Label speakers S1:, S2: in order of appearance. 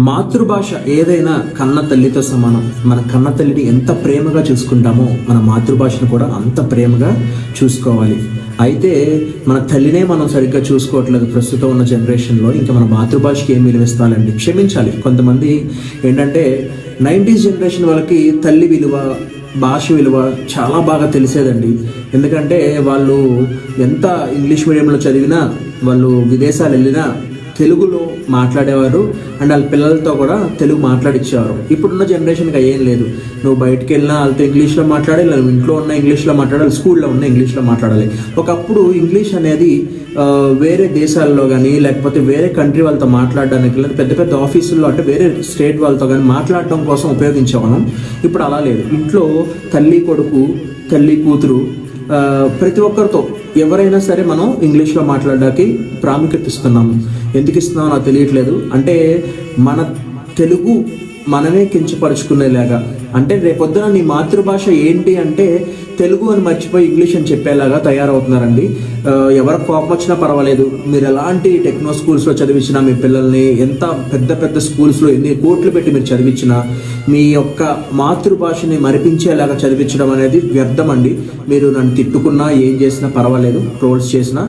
S1: మాతృభాష ఏదైనా కన్న తల్లితో సమానం. మన కన్న తల్లిని ఎంత ప్రేమగా చూసుకుంటామో మన మాతృభాషను కూడా అంత ప్రేమగా చూసుకోవాలి. అయితే మన తల్లినే మనం సరిగ్గా చూసుకోవట్లేదు ప్రస్తుతం ఉన్న జనరేషన్లో. ఇంకా మన మాతృభాషకి ఏం విలువిస్తాలండి క్షమించాలి. కొంతమంది ఏంటంటే నైంటీస్ జనరేషన్ వాళ్ళకి తల్లి విలువ భాష విలువ చాలా బాగా తెలిసేదండి. ఎందుకంటే వాళ్ళు ఎంత ఇంగ్లీష్ మీడియంలో చదివినా వాళ్ళు విదేశాలు వెళ్ళినా తెలుగులో మాట్లాడేవారు అండ్ వాళ్ళ పిల్లలతో కూడా తెలుగు మాట్లాడిచ్చేవారు. ఇప్పుడున్న జనరేషన్కి అయ్యేం లేదు. నువ్వు బయటకు వెళ్ళినా వాళ్ళతో ఇంగ్లీష్లో మాట్లాడాలి నువ్వు ఇంట్లో ఉన్న ఇంగ్లీష్లో మాట్లాడాలి స్కూల్లో ఉన్న ఇంగ్లీష్లో మాట్లాడాలి. ఒకప్పుడు ఇంగ్లీష్ అనేది వేరే దేశాల్లో కానీ లేకపోతే వేరే కంట్రీ వాళ్ళతో మాట్లాడడానికి లేదా పెద్ద పెద్ద ఆఫీసుల్లో అంటే వేరే స్టేట్ వాళ్ళతో కానీ మాట్లాడడం కోసం ఉపయోగించేవాళ్ళం. ఇప్పుడు అలా లేదు. ఇంట్లో తల్లి కొడుకు తల్లి కూతురు ప్రతి ఒక్కరితో ఎవరైనా సరే మనం ఇంగ్లీష్లో మాట్లాడడానికి ప్రాముఖ్యత ఇస్తున్నాము ఎందుకు ఇస్తున్నామో నాకు తెలియట్లేదు. అంటే మన తెలుగు మనమే కించపరుచుకునేలాగా. అంటే రేపొద్దున నీ మాతృభాష ఏంటి అంటే తెలుగు అని మర్చిపోయి ఇంగ్లీష్ అని చెప్పేలాగా తయారవుతున్నారండి. ఎవరికి కోపం వచ్చినా పర్వాలేదు. మీరు ఎలాంటి టెక్నో స్కూల్స్లో చదివించినా మీ పిల్లల్ని ఎంత పెద్ద పెద్ద స్కూల్స్లో ఎన్ని కోట్లు పెట్టి మీరు చదివించినా మీ యొక్క మాతృభాషని మరిపించేలాగా చదివించడం అనేది వ్యర్థం అండి మీరు నన్ను తిట్టుకున్నా ఏం చేసినా పర్వాలేదు. ట్రోల్స్ చేసినా